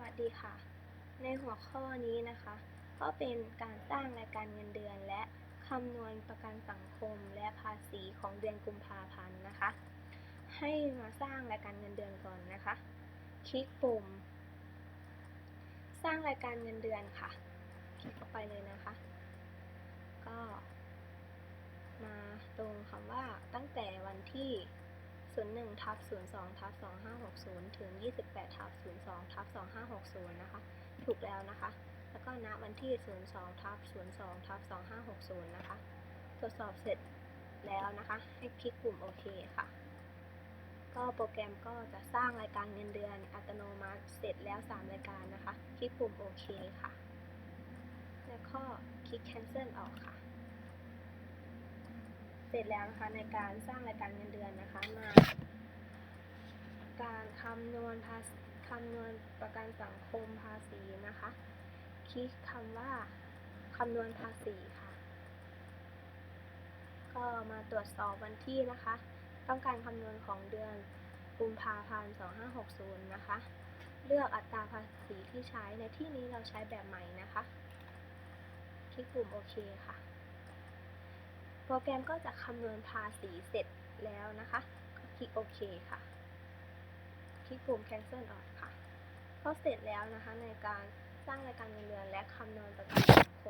วัสดีค่ะ ในหัวข้อนี้นะคะ ก็เป็นการสร้างรายการเงินเดือน และคำนวณประกันสังคมและภาษีของเดือนกุมภาพันธ์นะคะ ให้มาสร้างรายการเงินเดือนก่อนนะคะ คลิกปุ่ม สร้างรายการเงินเดือนค่ะ คลิกเข้าไปเลยนะคะ ก็ มาตรงคำว่าตั้งแต่วันที่01ทับ02ทับ2560 ถึง 28ทับ02ทับ ถูกแล้วนะคะ แล้วก็ณวันที่ 02ทับ02ทับ2560 นะคะ ตรวจสอบเสร็จแล้วนะคะ ให้คลิกปุ่มโอเคค่ะ ก็โปรแกรมก็จะสร้างรายการเงินเดือนอัตโนมัติเสร็จแล้ว 3 รายการนะคะ คลิกปุ่มโอเคค่ะ แล้วก็คลิก cancel ออกค่ะ เสร็จแล้วนะคะในการสร้างรายการเงินเดือนนะคะมา การคำนวณภาษีคำนวณประกันสังคมภาษีนะคะ คลิกคำว่าคำนวณภาษีค่ะ ก็มาตรวจสอบวันที่นะคะ ต้องการคำนวณของเดือนกุมภาพันธ์ 2560 นะคะ เลือกอัตราภาษีที่ใช้ ในที่นี้เราใช้แบบใหม่นะคะ คลิกปุ่มโอเคค่ะ โปรแกรมก็จะคำนวณภาษีเสร็จแล้วนะคะก็คลิกโอเคค่ะ คลิกปุ่ม cancel ออกค่ะพอเสร็จแล้วนะคะในการสร้างรายการเงินเดือนและคำนวณประกันสังค